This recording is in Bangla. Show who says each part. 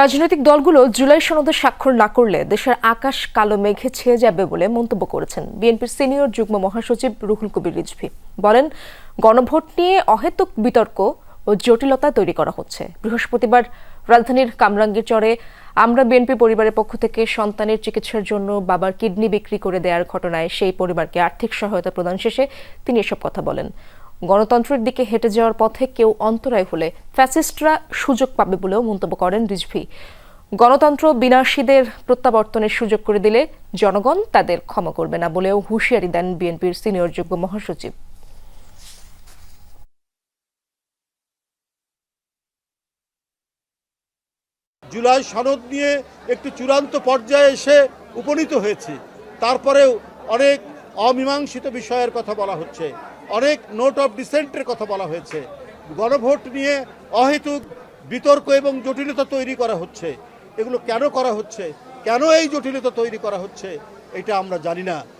Speaker 1: রাজনৈতিক দলগুলো জুলাই সনদে স্বাক্ষর না করলে দেশের আকাশ কালো মেঘে ছেয়ে যাবে বলে মন্তব্য করেছেন বিএনপির সিনিয়র যুগ্ম মহাসচিব রুহুল কবির রিজভি বলেন গণভোট নিয়ে অহেতুক বিতর্ক ও জটিলতা তৈরি করা হচ্ছে বৃহস্পতিবার রাজধানীর কামরাঙ্গীর চরে আমরা বিএনপি পরিবারের পক্ষ থেকে সন্তানের চিকিৎসার জন্য বাবার কিডনি বিক্রি করে দেওয়ার ঘটনায় সেই পরিবারকে আর্থিক সহায়তা প্রদান শেষে তিনি এসব কথা বলেন গণতন্ত্রের দিকে হেঁটে যাওয়ার পথে কেউ অন্তরায় হলে ফ্যাসিস্টরা সুযোগ পাবে বলেও মন্তব্য করেন রিজভি গণতন্ত্র বিনাশীদের প্রত্যাবর্তনের সুযোগ করে দিলে জনগণ তাদের ক্ষমা করবে না বলেও হুঁশিয়ারি দেন বিএনপির সিনিয়র যোগ্য মহাসচিব
Speaker 2: জুলাই সনদ নিয়ে একটু চূড়ান্ত পর্যায়ে এসে উপনীত হয়েছে তারপরেও অনেক অমীমাংসিত বিষয়ের কথা বলা হচ্ছে অনেক নোট অফ ডিসেন্টের কথা বলা হয়েছে গণভোট নিয়ে অহেতুক বিতর্ক এবং জটিলতা তৈরি করা হচ্ছে এগুলো কেন করা হচ্ছে কেন এই জটিলতা তৈরি করা হচ্ছে এটা আমরা জানি না